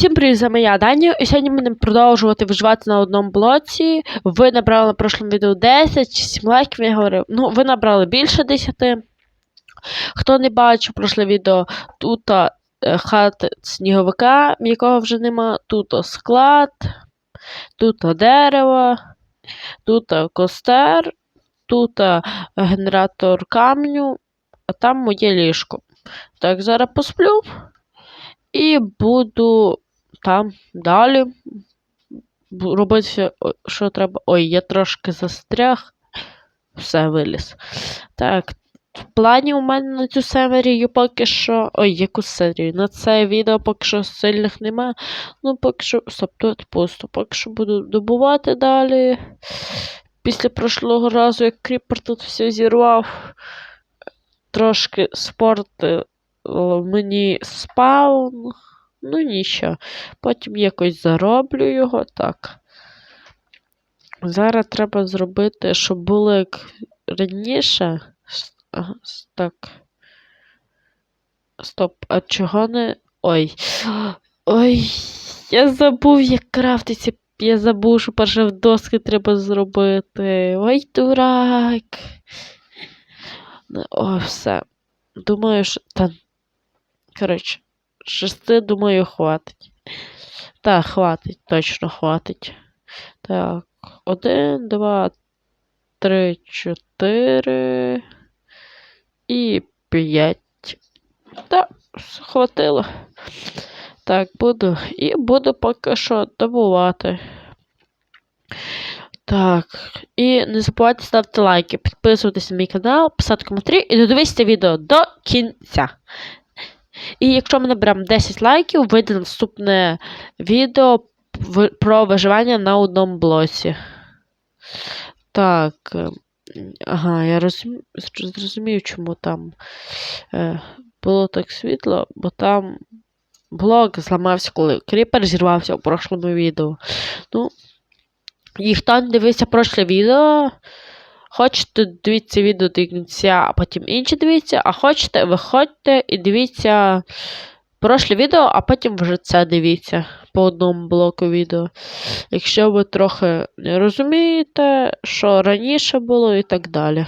Усім привіт, з вами я Дані, і сьогодні будемо продовжувати виживати на одному блоці. Ви набрали на прошлому відео 10 чи 7 лайків, я говорив. Ну, ви набрали більше 10. Хто не бачив прошле відео, тут е, хата сніговика, якого вже нема, тут склад, тут дерево, тут костер, тут генератор камню, а там моє ліжко. Так, зараз посплю. І буду там далі робити, все, що треба. Ой, я трошки застряг. Все виліз. Так, в плані у мене на цю серію поки що. Ой, яку серію? На це відео поки що сильних нема. Ну, поки що. Стоп, тут пусто. Поки що буду добувати далі. Після прошлого разу, як кріпер тут все зірвав. Трошки спортив мені спаун. Ну нічого. Потім якось зароблю його так. Зараз треба зробити, щоб було як раніше. Так. Стоп, а чого не. Ой. Ой, я забув, як крафтиться. Я забув, що перше в доски треба зробити. Ой, дурак. Ну, О, все. Думаю, що. Та... Коротше, шести, думаю, хватить. Так, хватить, точно хватить. Так, один, два, три, чотири і п'ять. Так, хватило. Так, буду. І буду поки що добувати. Так, і не забувайте ставити лайки, підписуватися на мій канал, писати коментарі і додивитися відео до кінця. І якщо ми наберемо 10 лайків, вийде наступне відео про виживання на одному блоці. Так. е, Ага, я розумію, зрозумів, чому там е, було так світло, бо там блок зламався, коли кріпер зірвався у прошлому відео. Ну, і хто не дивився прошле відео, Хочете, дивіться відео до кінця, а потім інші дивіться, а хочете, виходьте і дивіться прошле відео, а потім вже це дивіться по одному блоку відео. Якщо ви трохи не розумієте, що раніше було і так далі.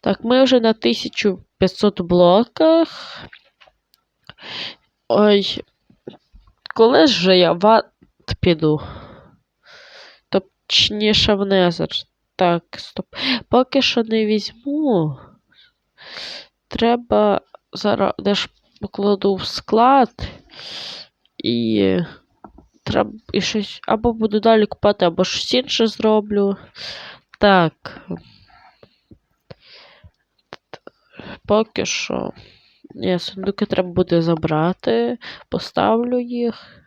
Так, ми вже на 1500 блоках. Ой, коли ж я в ад піду? Точніше в Незер. Так, стоп. Поки що не візьму. Треба зараз десь покладу в склад. І треба і щось. Або буду далі купати, або щось інше зроблю. Так. Поки що. Ні, сундуки треба буде забрати. Поставлю їх.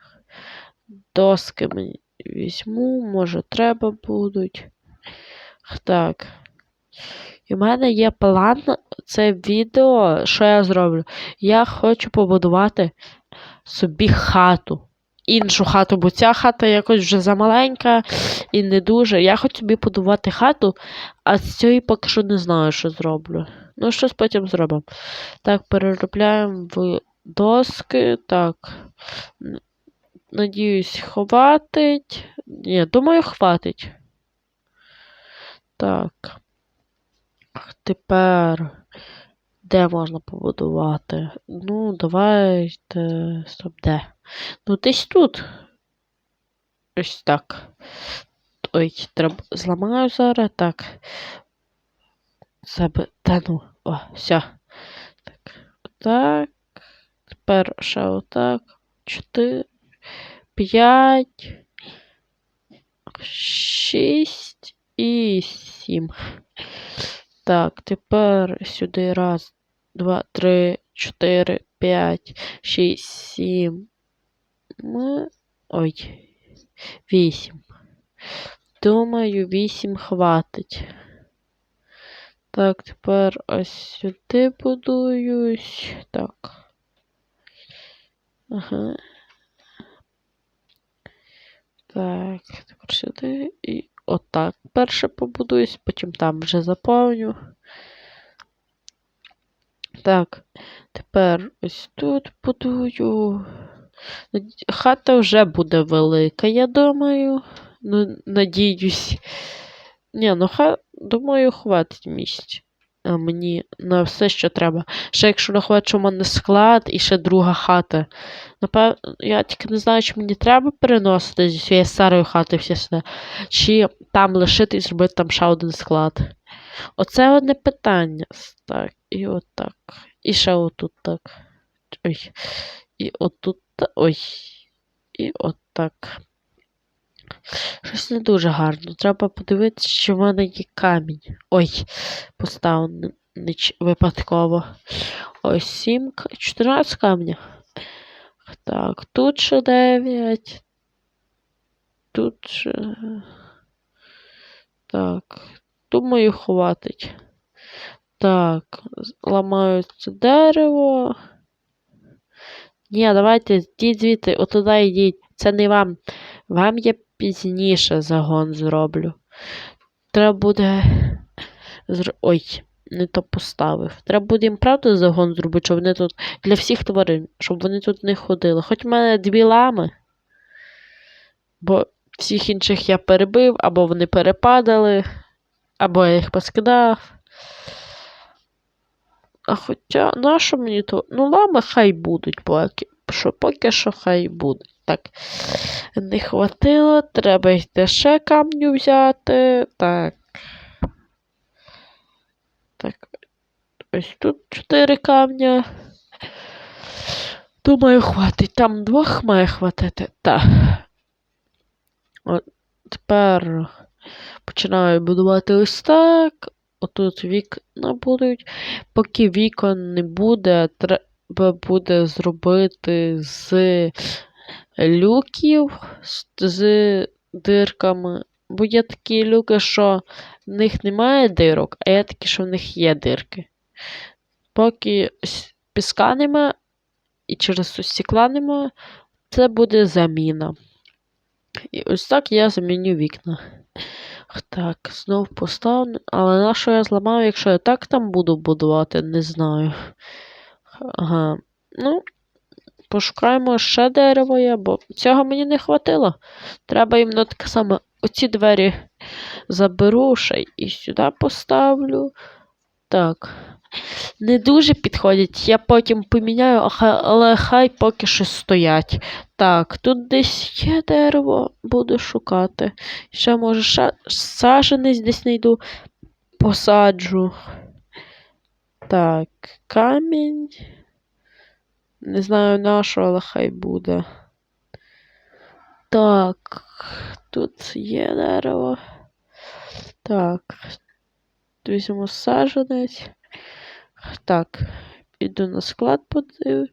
Доски мені візьму, може, треба будуть. Так. І в мене є план це відео, що я зроблю. Я хочу побудувати собі хату. Іншу хату, бо ця хата якось вже замаленька і не дуже. Я хочу собі будувати хату, а з цієї поки що не знаю, що зроблю. Ну, щось потім зробимо. Так, переробляємо в доски. Так. Надіюсь, хватить. Ні, думаю, хватить. Так. Тепер. Де можна побудувати? Ну, давайте. Стоп, де? Ну, десь тут. Ось так. Ой, треба. Зламаю зараз. Так. Себе. Та ну. О, все. Так. Так. Тепер ще отак. Чотири. П'ять. Шість і сім. Так, тепер сюди раз, два, три, чотири, п'ять, шість, сім. Ой. Вісім. Думаю, вісім хватить. Так, тепер ось сюди будуюсь. Так. Ага. Так, тепер сюди і отак перше побудуюсь, потім там вже заповню. Так, тепер ось тут будую. Хата вже буде велика, я думаю. Ну, надіюсь. Ні, ну ха, думаю, хватить місць. А мені на все, що треба. Ще якщо рахувати, що в мене склад і ще друга хата. Напевно, я тільки не знаю, чи мені треба переносити зі своєї старої хати все сюди, чи там лишити і зробити там ще один склад. Оце одне питання. Так, і отак. І ще отут так. Ой. І отут. Ой. І отак. Щось не дуже гарно. Треба подивитися, чи в мене є камінь. Ой, поставив випадково. Ось 7, 14 камня. Так, тут ще 9. Тут ще. Так. Думаю, хватить. Так, ламаю це дерево. Ні, давайте йдіть звідти, отуди йдіть. Це не вам. Вам я пізніше загон зроблю. Треба буде. Ой, не то поставив. Треба буде їм правда загон зробити, щоб вони тут. Для всіх тварин, щоб вони тут не ходили. Хоч в мене дві лами. Бо всіх інших я перебив, або вони перепадали, або я їх поскидав. А хоча, нащо мені то? Ну, лами хай будуть, поки що, поки що хай будуть. Так. Не хватило, треба йти ще камню взяти. Так. Так. Ось тут чотири камня. Думаю, хватить. Там двох має хватити. Так. От тепер починаю будувати ось так. Отут вікна будуть. Поки вікон не буде, треба буде зробити з люків, з- дирками. Бо є такі люки, що в них немає дирок, а є такі, що в них є дирки. Поки піска нема і через стекла нема, це буде заміна. І ось так я заміню вікна. Так, знов поставлю. Але на що я зламав, якщо я так там буду будувати, не знаю. Ага. Ну, пошукаємо ще дерево є, бо цього мені не хватило. Треба їм на таке саме. Оці двері заберу ще і сюди поставлю. Так. Не дуже підходять, я потім поміняю, але хай поки що стоять. Так, тут десь є дерево, буду шукати. Ще, може, ша... саженець десь знайду, посаджу. Так, камінь. Не знаю на що, але хай буде. Так, тут є дерево. Так. Візьмемо саженець. Так. Іду на склад подив.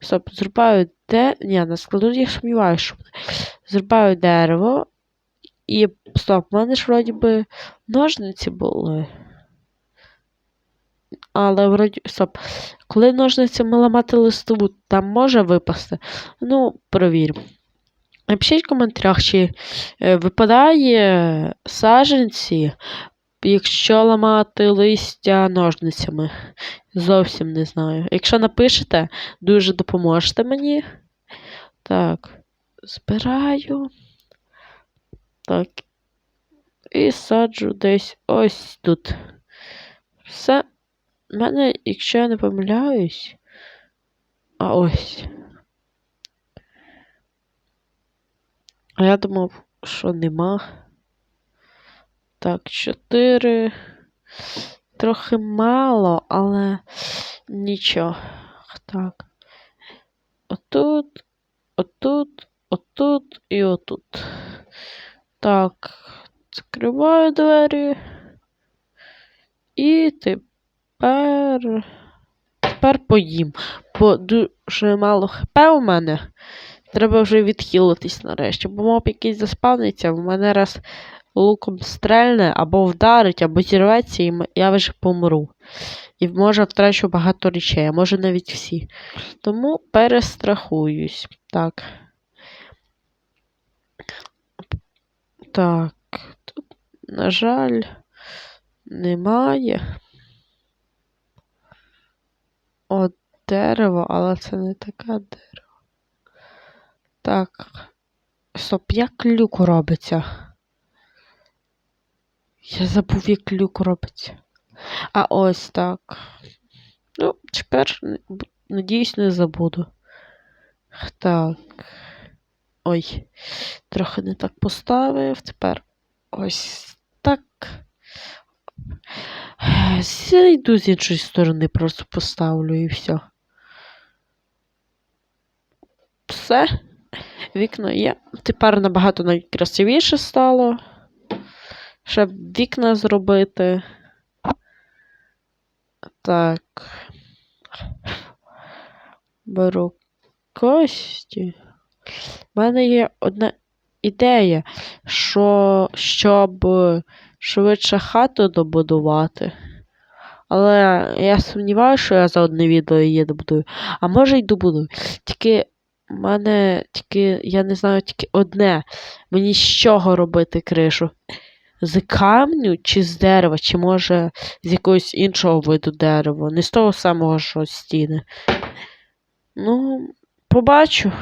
Стоп, зрубаю де. Ні, на складу я сумніваюся, що. Зрубаю дерево. І. Стоп, в мене ж вроді би ножниці були. Але вроді. Стоп. Коли ножницями ламати листову, там може випасти. Ну, провіримо. Напишіть в коментарях, чи е, випадає саджанці, якщо ламати листя ножницями. Зовсім не знаю. Якщо напишете, дуже допоможете мені. Так, збираю. Так. І саджу десь ось тут. Все. У мене, якщо я не помиляюсь. А ось. А я думав, що нема. Так, чотири. Трохи мало, але нічого. Так. Отут, отут, отут і отут. Так, закриваю двері. І тепер. Тепер поїм. Бо дуже мало хп у мене. Треба вже відхилитись нарешті, бо моб якийсь заспавниться, в мене раз луком стрельне, або вдарить, або зірветься, і я вже помру. І може втрачу багато речей, а може навіть всі. Тому перестрахуюсь. Так. Так. Тут, на жаль, немає. От дерево, але це не таке дерево. Так. Стоп, як люк робиться? Я забув, як люк робиться. А ось так. Ну, тепер, надіюсь, не забуду. Так. Ой, трохи не так поставив. Тепер ось так. Зайду з іншої сторони, просто поставлю і все. Все. Вікно є. Тепер набагато навіть красивіше стало. Щоб вікна зробити. Так. Беру кості. У мене є одна ідея, що щоб швидше хату добудувати. Але я сумніваюся, що я за одне відео її добудую. А може й добудую. Тільки в мене тільки, я не знаю, тільки одне. Мені з чого робити кришу? З камню чи з дерева, чи може з якогось іншого виду дерева. Не з того самого, що стіни. Ну, побачу.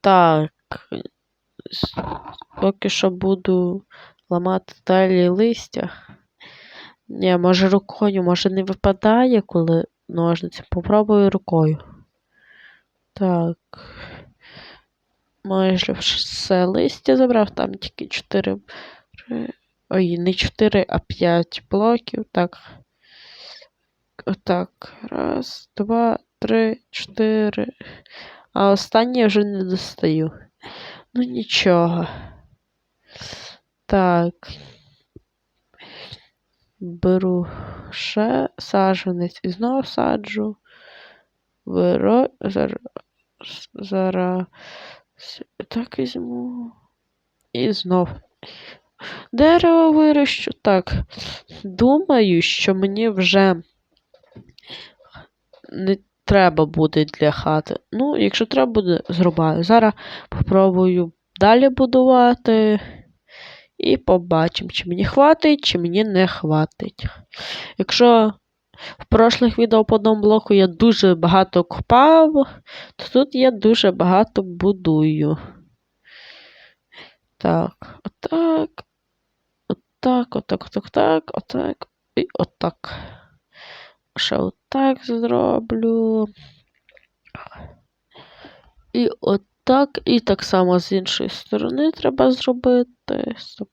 Так. Поки що буду ламати далі листя. Ні, може рукою, може не випадає, коли ножниці. Попробую рукою. Так. Майже все листя забрав, там тільки 4. Ой, не 4, а 5 блоків. Так. Отак. Раз, два, три, чотири. А останнє вже не достаю. Ну нічого. Так. Беру ще саджанець і знову саджу. Беру. Зараз. Зараз. Так візьму. І знов. Дерево вирощу. Так. Думаю, що мені вже не треба буде для хати. Ну, якщо треба буде, зрубаю. Зараз попробую далі будувати. І побачимо, чи мені хватить, чи мені не хватить. Якщо в прошлих відео по одному блоку я дуже багато копав, то тут я дуже багато будую. Так, отак. Отак, отак, отак, так, отак. І отак. Ще отак зроблю. І отак. І так само з іншої сторони треба зробити. Стоп.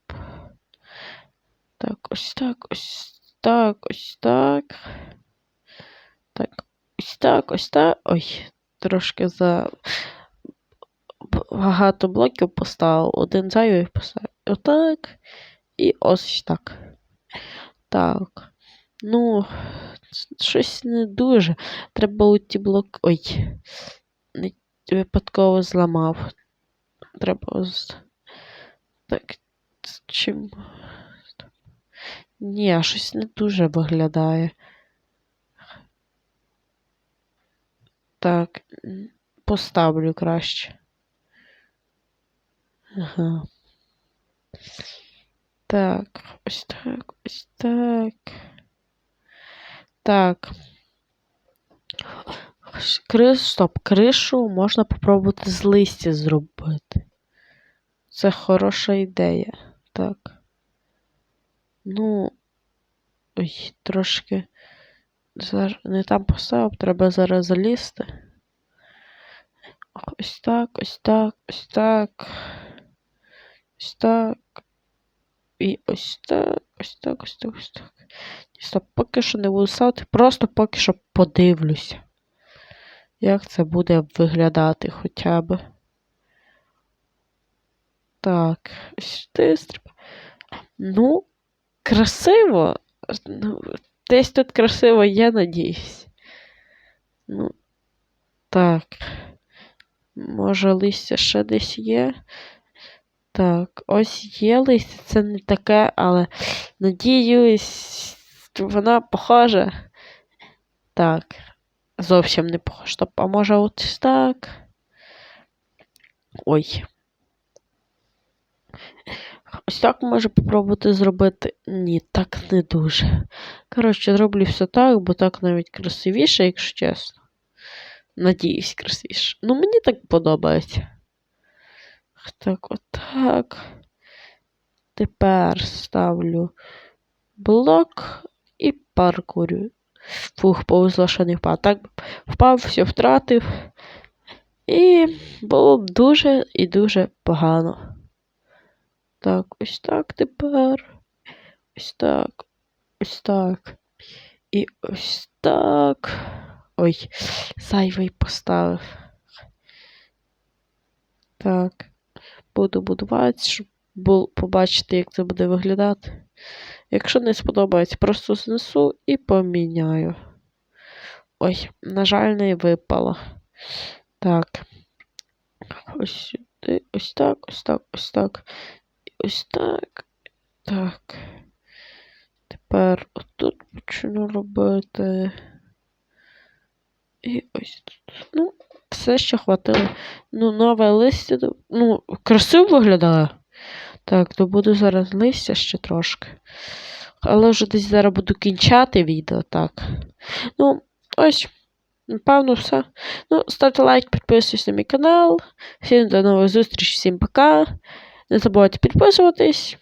Так, ось так, ось так, ось так. Так, ось так, ось так. Ой, трошки за багато блоків поставив. Один зайвий поставив. Отак. І ось так. Так. Ну, щось не дуже. Треба у ті блоки. Ой. Випадково зламав. Треба. Так. Чим. Ні, щось не дуже виглядає. Так. Поставлю краще. Ага. Так, ось так, ось так. Так. Стоп, кришу можна попробувати з листя зробити. Це хороша ідея. Так. Ну. Ой, трошки. Зараз не там поставив, треба зараз залізти. Ось так, ось так, ось так. Ось так. І ось так, ось так, ось так, ось так. Стоп, поки що не буду ставити, просто поки що подивлюся. Як це буде виглядати хоча б. Так, сюди треба. Ну, красиво. Ну, десь тут красиво є, надіюсь. Ну, так. Може, листя ще десь є. Так, ось є листя, це не таке, але надіюсь, вона похожа. Так. Зовсім не похожа. Стоп, а може ось так. Ой. Ось так може попробувати зробити. Ні, так не дуже. Коротше, зроблю все так, бо так навіть красивіше, якщо чесно. Надіюсь, красивіше. Ну, мені так подобається. Так, отак. Тепер ставлю блок і паркурю. Фух, повезло, що не впав. Так впав, все втратив. І було б дуже і дуже погано. Так, ось так тепер. Ось так. Ось так. І ось так. Ой, зайвий поставив. Так. Буду будувати, щоб побачити, як це буде виглядати. Якщо не сподобається, просто знесу і поміняю. Ой, на жаль, не випало. Так. Ось сюди, ось так, ось так, ось так. Ось так. Так. Тепер отут почну робити. І ось тут. Ну, все, що хватило. Ну, нове листя. Ну, красиво виглядає. Так, то буду зараз листя ще трошки. Але вже десь зараз буду кінчати відео, так. Ну, ось. Напевно, все. Ну, ставте лайк, підписуйтесь на мій канал. Всім до нових зустрічей, всім пока. Не забувайте підписуватись.